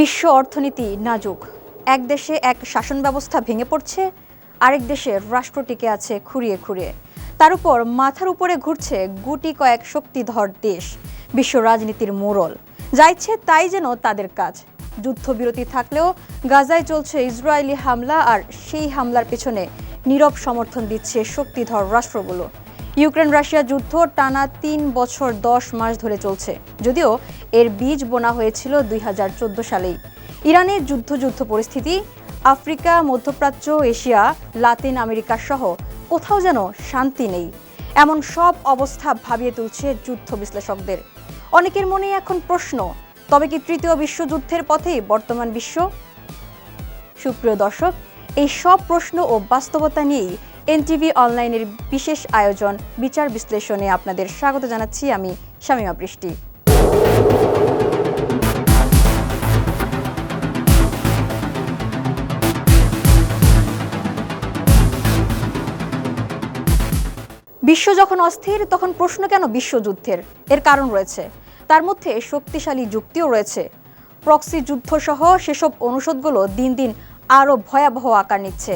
বিশ্ব অর্থনীতি নাজুক। এক দেশে এক শাসন ব্যবস্থা ভেঙে পড়ছে, আরেক দেশের রাষ্ট্র টিকে আছে খুঁড়িয়ে খুঁড়িয়ে। তার উপর মাথার উপরে ঘুরছে গুটি কয়েক শক্তিধর দেশ, বিশ্ব রাজনীতির মোড়ল। যা ইচ্ছে তাই যেন তাদের কাজ। যুদ্ধবিরতি থাকলেও গাজায় চলছে ইসরায়েলি হামলা আর সেই হামলার পেছনে নীরব সমর্থন দিচ্ছে শক্তিধর রাষ্ট্রগুলো। ইউক্রেন রাশিয়া যুদ্ধ টানা তিন বছর দশ মাস ধরে চলছে। যদিও এর বীজ বোনা হয়েছিল দুই হাজার চোদ্দ সালেই। ইরানের যুদ্ধ যুদ্ধ পরিস্থিতি, আফ্রিকা, মধ্যপ্রাচ্য, এশিয়া, লাতিন আমেরিকা সহ কোথাও যেন শান্তি নেই। এমন সব অবস্থা ভাবিয়ে তুলছে যুদ্ধ বিশ্লেষকদের। অনেকের মনে এখন প্রশ্ন, তবে কি তৃতীয় বিশ্বযুদ্ধের পথেই বর্তমান বিশ্ব? সুপ্রিয় দর্শক, এই সব প্রশ্ন ও বাস্তবতা নিয়েই এনটিভি অনলাইনের বিশেষ আয়োজন, বিচার বিশ্লেষণে আপনাদের স্বাগত জানাচ্ছি আমি শামিমা বৃষ্টি বিশ্ব যখন অস্থির, তখন প্রশ্ন কেন বিশ্বযুদ্ধের এর কারণ রয়েছে। তার মধ্যে শক্তিশালী যুক্তিও রয়েছে। প্রক্সি যুদ্ধ সহ সেসব অনুষদগুলো দিন দিন আরও ভয়াবহ আকার নিচ্ছে।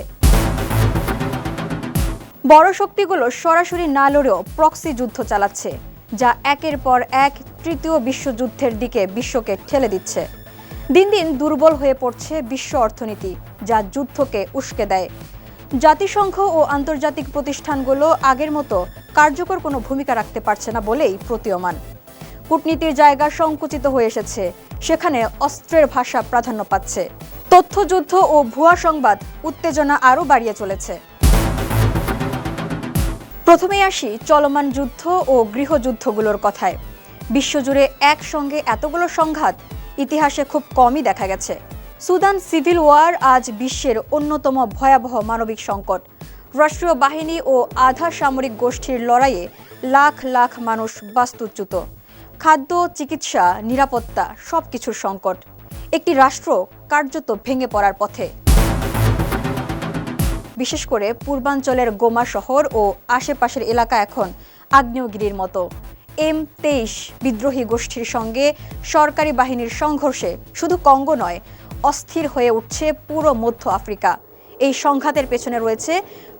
বড় শক্তিগুলো সরাসরি না লড়েও প্রক্সি যুদ্ধ চালাচ্ছে। যা একের পর এক তৃতীয় বিশ্বযুদ্ধের দিকে বিশ্বকে ঠেলে দিচ্ছে। দিন দিন দুর্বল হয়ে পড়ছে বিশ্ব অর্থনীতি, যা যুদ্ধকে উস্কে দেয়। জাতিসংঘ ও আন্তর্জাতিক প্রতিষ্ঠানগুলো আগের মতো কার্যকর কোনো ভূমিকা রাখতে পারছে না বলেই প্রতীয়মান। কূটনীতির জায়গা সংকুচিত হয়ে এসেছে, সেখানে অস্ত্রের ভাষা প্রাধান্য পাচ্ছে। তথ্যযুদ্ধ ও ভুয়া সংবাদ উত্তেজনা আরও বাড়িয়ে চলেছে। প্রথমেই আসি চলমান যুদ্ধ ও গৃহযুদ্ধগুলোর কথায়। বিশ্বজুড়ে একসঙ্গে এতগুলো সংঘাত ইতিহাসে খুব কমই দেখা গেছে। সুদান সিভিল ওয়ার আজ বিশ্বের অন্যতম ভয়াবহ মানবিক সংকট। রাষ্ট্রীয় বাহিনী ও আধা সামরিক গোষ্ঠীর লড়াইয়ে লাখ লাখ মানুষ বাস্তুচ্যুত। খাদ্য, চিকিৎসা, নিরাপত্তা সবকিছুর সংকট। একটি রাষ্ট্র কার্যত ভেঙে পড়ার পথে। বিশেষ করে পূর্বাঞ্চলের গোমা শহর ও আশেপাশের এলাকা এখন আগ্নেয়গিরির মতো। এম তেইশ বিদ্রোহী গোষ্ঠীর সঙ্গে সরকারি বাহিনীর সংঘর্ষে শুধু কঙ্গো নয়, অস্থির হয়ে উঠছে পুরো মধ্য আফ্রিকা। এই সংঘাতের পেছনে রয়েছে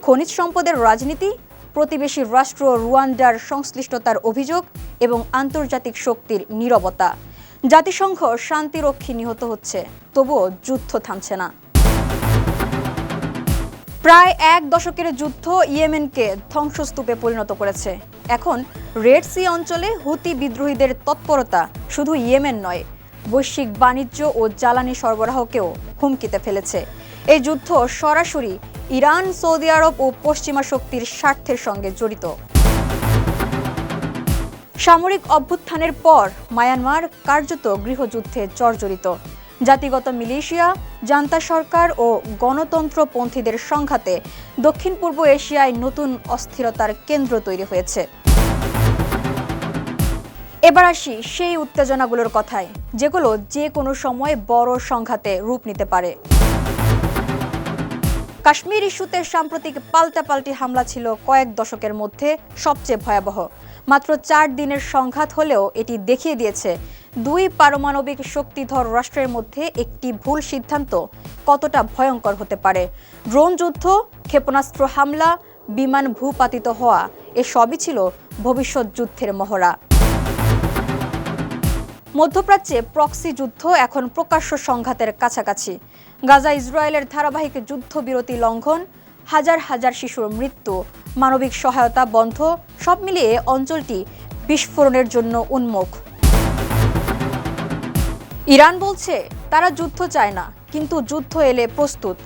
খনিজ সম্পদের রাজনীতি, প্রতিবেশী রাষ্ট্র রুয়ান্ডার সংশ্লিষ্টতার অভিযোগ এবং আন্তর্জাতিক শক্তির নীরবতা। জাতিসংঘ শান্তিরক্ষী নিহত হচ্ছে, তবুও যুদ্ধ থামছে না। প্রায় এক দশকের যুদ্ধ ইয়েমেনকে ধ্বংসস্তূপে পরিণত করেছে। এখন রেড সি অঞ্চলে হুতি বিদ্রোহীদের তৎপরতা শুধু ইয়েমেন নয়, বৈশ্বিক বাণিজ্য ও জ্বালানি সরবরাহকেও হুমকিতে ফেলেছে। এই যুদ্ধ সরাসরি ইরান, সৌদি আরব ও পশ্চিমা শক্তির স্বার্থের সঙ্গে জড়িত। সামরিক অভ্যুত্থানের পর মায়ানমার কার্যত গৃহযুদ্ধে জর্জরিত। জাতিগত মিলিশিয়া, জান্তা সরকার ও গণতন্ত্রপন্থীদের সংঘাতে দক্ষিণ পূর্ব এশিয়ায় নতুন অস্থিরতার কেন্দ্র তৈরি হয়েছে। এবার আসি সেই উত্তেজনাগুলোর কথায়, যেগুলো যে কোনো সময় বড় সংঘাতে রূপ নিতে পারে। কাশ্মীর ইস্যুতে সাম্প্রতিক পাল্টাপাল্টি হামলা ছিল কয়েক দশকের মধ্যে সবচেয়ে ভয়াবহ। মাত্র চার দিনের সংঘাত হলেও এটি দেখিয়ে দিয়েছে। দুই পারমাণবিক শক্তিধর রাষ্ট্রের মধ্যে একটি ভুল সিদ্ধান্ত কতটা ভয়ঙ্কর হতে পারে। ড্রোন যুদ্ধ, ক্ষেপণাস্ত্র হামলা, বিমান ভূপাতিত হওয়া, এসবই ছিল ভবিষ্যৎ যুদ্ধের মহড়া। মধ্যপ্রাচ্যে প্রক্সি যুদ্ধ এখন প্রকাশ্য সংঘাতের কাছাকাছি। গাজা ইসরায়েলের ধারাবাহিক যুদ্ধবিরতি লঙ্ঘন হাজার হাজার শিশুর মৃত্যু, মানবিক সহায়তা বন্ধ, সব মিলিয়ে অঞ্চলটি বিস্ফোরণের জন্য উন্মুখ। ইরান বলছে, তারা যুদ্ধ চায় না, কিন্তু যুদ্ধ এলে প্রস্তুত।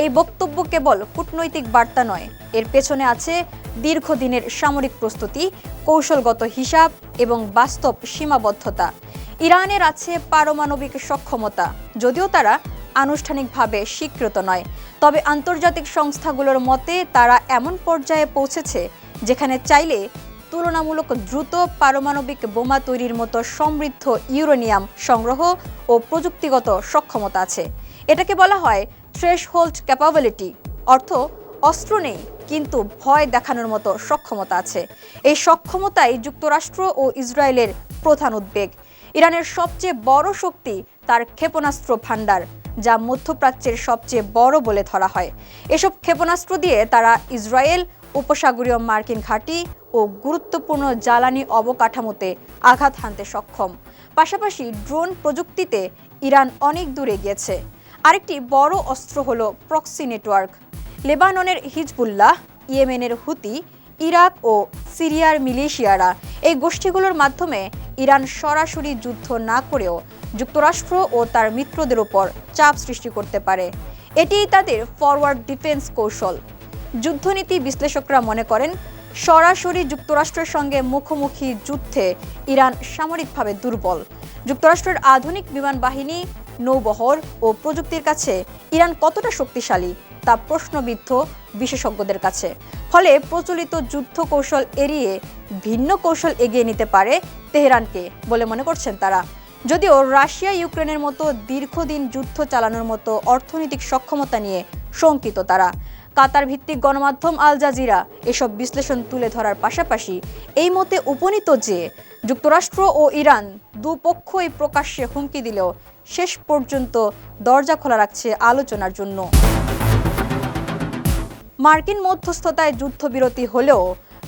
এই বক্তব্য কেবল কূটনৈতিক বার্তা নয়, এর পেছনে আছে দীর্ঘদিনের সামরিক প্রস্তুতি, কৌশলগত হিসাব এবং বাস্তব সীমাবদ্ধতা। ইরানের আছে পারমাণবিক সক্ষমতা, যদিও তারা আনুষ্ঠানিকভাবে স্বীকৃত নয়। তবে আন্তর্জাতিক সংস্থাগুলোর মতে তারা এমন পর্যায়ে পৌঁছেছে যেখানে চাইলে তুলনামূলক দ্রুত পারমাণবিক বোমা তৈরির মতো সমৃদ্ধ ইউরেনিয়াম সংগ্রহ ও প্রযুক্তিগত সক্ষমতা আছে। এটাকে বলা হয় থ্রেশ হোল্ড ক্যাপাবিলিটি অর্থ অস্ত্র নেই, কিন্তু ভয় দেখানোর মতো সক্ষমতা আছে। এই সক্ষমতাই যুক্তরাষ্ট্র ও ইসরায়েলের প্রধান উদ্বেগ। ইরানের সবচেয়ে বড় শক্তি তার ক্ষেপণাস্ত্র ভাণ্ডার। যা মধ্যপ্রাচ্যের সবচেয়ে বড় বলে ধরা হয়। এসব ক্ষেপণাস্ত্র দিয়ে তারা ইসরায়েল, উপসাগরীয় মার্কিন ঘাঁটি ও গুরুত্বপূর্ণ জ্বালানি অবকাঠামোতে আঘাত হানতে সক্ষম। পাশাপাশি ড্রোন প্রযুক্তিতে ইরান অনেক দূরে গিয়েছে আরেকটি বড় অস্ত্র হল প্রক্সি নেটওয়ার্ক। লেবাননের হিজবুল্লাহ, ইয়েমেনের হুতি, ইরাক ও সিরিয়ার মিলিশিয়ারা এই গোষ্ঠীগুলোর মাধ্যমে ইরান সরাসরি যুদ্ধ না করেও যুক্তরাষ্ট্র ও তার মিত্রদের উপর চাপ সৃষ্টি করতে পারে। এটিই তাদের ফরওয়ার্ড ডিফেন্স কৌশল। যুদ্ধনীতি বিশ্লেষকরা মনে করেন, সরাসরি যুক্তরাষ্ট্রের সঙ্গে মুখোমুখি যুদ্ধে ইরান সামরিকভাবে দুর্বল। যুক্তরাষ্ট্রের আধুনিক বিমান বাহিনী, নৌবহর ও প্রযুক্তির কাছে ইরান কতটা শক্তিশালী তা প্রশ্নবিদ্ধ বিশেষজ্ঞদের কাছে। ফলে প্রচলিত যুদ্ধ কৌশল এড়িয়ে ভিন্ন কৌশল এগিয়ে নিতে পারে তেহরানকে বলে মনে করছেন তারা। যদিও রাশিয়া, ইউক্রেনের মতো দীর্ঘদিন যুদ্ধ চালানোর মতো অর্থনৈতিক সক্ষমতা নিয়ে শঙ্কিত তারা। কাতার ভিত্তিক গণমাধ্যম আল জাজিরা এসব বিশ্লেষণ তুলে ধরার পাশাপাশি এই মতে উপনীত যে যুক্তরাষ্ট্র ও ইরান দুপক্ষই প্রকাশ্যে হুমকি দিলেও শেষ পর্যন্ত দরজা খোলা রাখছে আলোচনার জন্য। মার্কিন মধ্যস্থতায় যুদ্ধবিরতি হলেও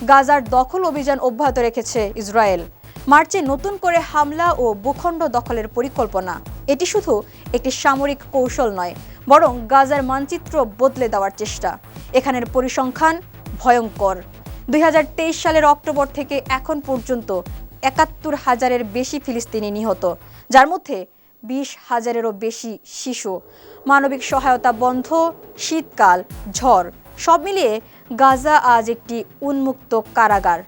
গাজার দখল অভিযান অব্যাহত রেখেছে ইসরায়েল। মার্চে নতুন করে হামলা ও ভূখণ্ড দখলের পরিকল্পনা। এটি শুধু একটি সামরিক কৌশল নয়, বরং গাজার মানচিত্র বদলে দেওয়ার চেষ্টা। এখানের পরিসংখ্যান ভয়ঙ্কর। দু হাজার তেইশ সালের অক্টোবর থেকে এখন পর্যন্ত একাত্তর হাজারের বেশি ফিলিস্তিনি নিহত, যার মধ্যে বিশ হাজারেরও বেশি শিশু। মানবিক সহায়তা বন্ধ, শীতকাল, ঝড়, সব মিলিয়ে গাজা আজ একটি উন্মুক্ত কারাগার।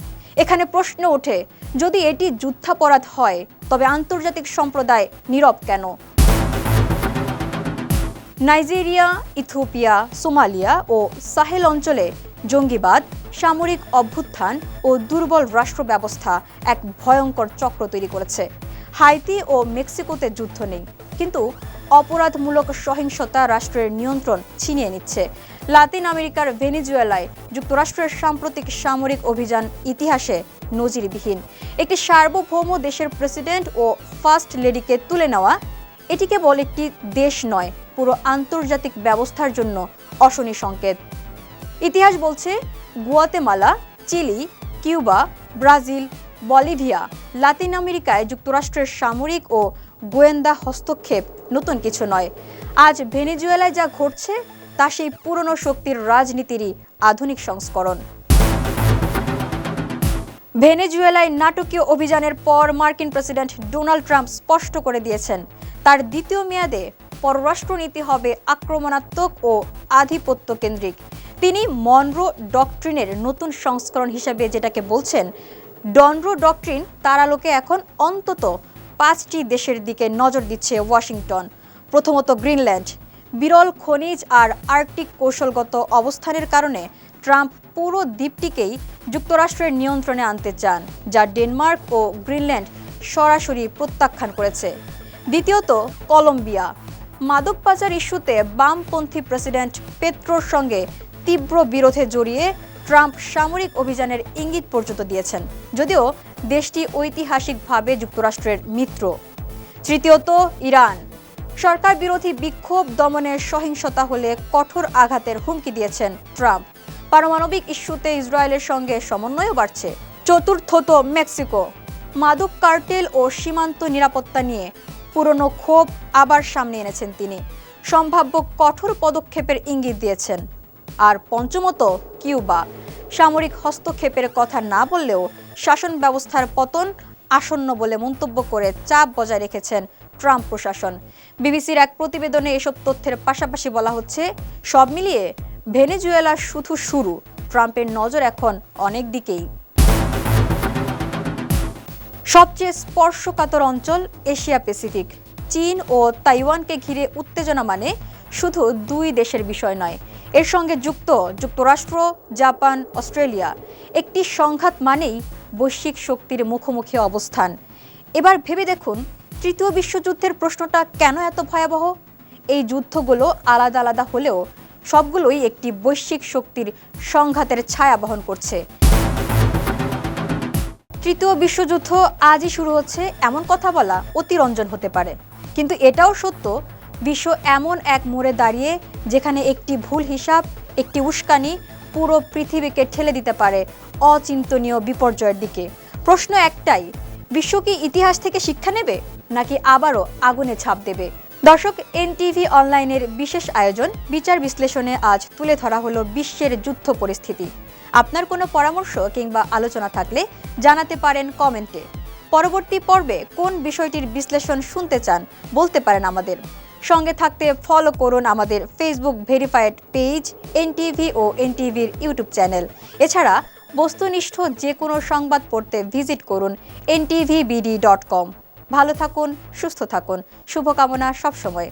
এখানে প্রশ্ন ওঠে যদি এটি যুদ্ধাপরাধ হয়, তবে আন্তর্জাতিক সম্প্রদায় নীরব কেন? নাইজেরিয়া, ইথিওপিয়া, সোমালিয়া ও সাহেল অঞ্চলে জঙ্গিবাদ, সামরিক অভ্যুত্থান ও দুর্বল রাষ্ট্র ব্যবস্থা এক ভয়ঙ্কর চক্র তৈরি করেছে। হাইতি ও মেক্সিকোতে যুদ্ধ নেই, কিন্তু অপরাধমূলক সহিংসতা রাষ্ট্রের নিয়ন্ত্রণ ছিনিয়ে নিচ্ছে। লাতিন আমেরিকার ভেনিজুয়েলায় যুক্তরাষ্ট্রের সাম্প্রতিক সামরিক অভিযান ইতিহাসে নজিরবিহীন। একটি সার্বভৌম দেশের প্রেসিডেন্ট ও ফার্স্ট লেডিকে তুলে নেওয়া এটি কেবল একটি দেশ নয়, পুরো আন্তর্জাতিক ব্যবস্থার জন্য অশনি সংকেত। ইতিহাস বলছে Guatemala, Chile, Cuba, Brazil, Bolivia, Latin আমেরিকায় যুক্তরাষ্ট্রের সামরিক ও গোয়েন্দা হস্তক্ষেপ নতুন কিছু নয়। আজ ভেনেজুয়েলায় যা ঘটছে তা সেই পুরনো শক্তির রাজনীতিরই আধুনিক সংস্করণ। ভেনেজুয়েলায় নাটকীয় অভিযানের পর মার্কিন প্রেসিডেন্ট ডোনাল্ড ট্রাম্প স্পষ্ট করে দিয়েছেন, তার দ্বিতীয় মেয়াদে পররাষ্ট্রনীতি হবে আক্রমণাত্মক ও আধিপত্য কেন্দ্রিক। তিনি মনরো ডকট্রিনের নতুন সংস্করণ হিসেবে যেটাকে বলছেন, ডনরো ডকট্রিন তার আলোকে এখন অন্তত পাঁচটি দেশের দিকে নজর দিচ্ছে ওয়াশিংটন, প্রথমত গ্রিনল্যান্ড। বিরল খনিজ আর আর্কটিক কৌশলগত অবস্থানের কারণে ট্রাম্প পুরো দ্বীপটিকেই যুক্তরাষ্ট্রের নিয়ন্ত্রণে আনতে চান, যা ডেনমার্ক ও গ্রিনল্যান্ড সরাসরি প্রত্যাখ্যান করেছে। দ্বিতীয়ত, কলম্বিয়া। মাদক পাচার ইস্যুতে বামপন্থী প্রেসিডেন্ট পেট্রোর সঙ্গে তীব্র বিরোধে জড়িয়ে ট্রাম্প সামরিক অভিযানের ইঙ্গিত পর্যন্ত দিয়েছেন, যদিও দেশটি ঐতিহাসিকভাবে যুক্তরাষ্ট্রের মিত্র। তৃতীয়ত, ইরান। সরকার বিরোধী বিক্ষোভ দমনের সহিংসতা হলে কঠোর আঘাতের হুমকি দিয়েছেন ট্রাম্প। পারমাণবিক ইস্যুতে ইসরায়েলের সঙ্গে সমন্বয়ও বাড়ছে। চতুর্থত মেক্সিকো। মাদক, কার্টেল ও সীমান্ত নিরাপত্তা নিয়ে পুরনো ক্ষোভ আবার সামনে এনেছেন তিনি। সম্ভাব্য কঠোর পদক্ষেপের ইঙ্গিত দিয়েছেন। আর পঞ্চমত, কিউবা। সামরিক হস্তক্ষেপের কথা না বললেও শাসন ব্যবস্থার পতন আসন্ন বলে মন্তব্য করে চাপ বজায় রেখেছেন ট্রাম্প প্রশাসন। বিবিসির এক প্রতিবেদনে এসব তথ্যের পাশাপাশি বলা হচ্ছে, সব মিলিয়ে ভেনেজুয়েলা শুধু শুরু, ট্রাম্পের নজর এখন অনেক দিকেই। সবচেয়ে স্পর্শকাতর অঞ্চল এশিয়া প্যাসিফিক। চীন ও তাইওয়ানকে ঘিরে উত্তেজনা মানে শুধু দুই দেশের বিষয় নয়। এর সঙ্গে যুক্ত যুক্তরাষ্ট্র, জাপান, অস্ট্রেলিয়া। একটি সংঘাত মানেই বৈশ্বিক শক্তির মুখোমুখি অবস্থান। এবার ভেবে দেখুন, তৃতীয় বিশ্বযুদ্ধের প্রশ্নটা কেন এত ভয়াবহ? এই যুদ্ধগুলো আলাদা আলাদা হলেও সবগুলোই একটি বৈশ্বিক শক্তির সংঘাতের ছায়া বহন করছে। তৃতীয় বিশ্বযুদ্ধ আজই শুরু হচ্ছে, এমন কথা বলা অতিরঞ্জন হতে পারে। কিন্তু এটাও সত্য, বিশ্ব এমন এক মোড়ে দাঁড়িয়ে যেখানে একটি ভুল হিসাব, একটি উস্কানি পুরো পৃথিবীকে ঠেলে দিতে পারে অচিন্তনীয় বিপর্যয়ের দিকে। প্রশ্ন একটাই, বিশ্ব কি ইতিহাস থেকে শিক্ষা নেবে, নাকি আবারও আগুনে ছাপ দেবে? দর্শক, এনটিভি অনলাইনের বিশেষ আয়োজন বিচার বিশ্লেষণে আজ তুলে ধরা হলো বিশ্বের যুদ্ধ পরিস্থিতি। আপনার কোনো পরামর্শ কিংবা আলোচনা থাকলে জানাতে পারেন কমেন্টে। পরবর্তী পর্বে কোন বিষয়টির বিশ্লেষণ শুনতে চান বলতে পারেন আমাদের। সঙ্গে থাকতে ফলো করুন আমাদের ফেসবুক ভেরিফাইড পেজ এনটিভি ও এনটিভির ইউটিউব চ্যানেল এছাড়া বস্তুনিষ্ঠ যে কোনো সংবাদ পড়তে ভিজিট করুন এনটিভিবিডি ডট কম ভালো থাকুন সুস্থ থাকুন। শুভকামনা সবসময়।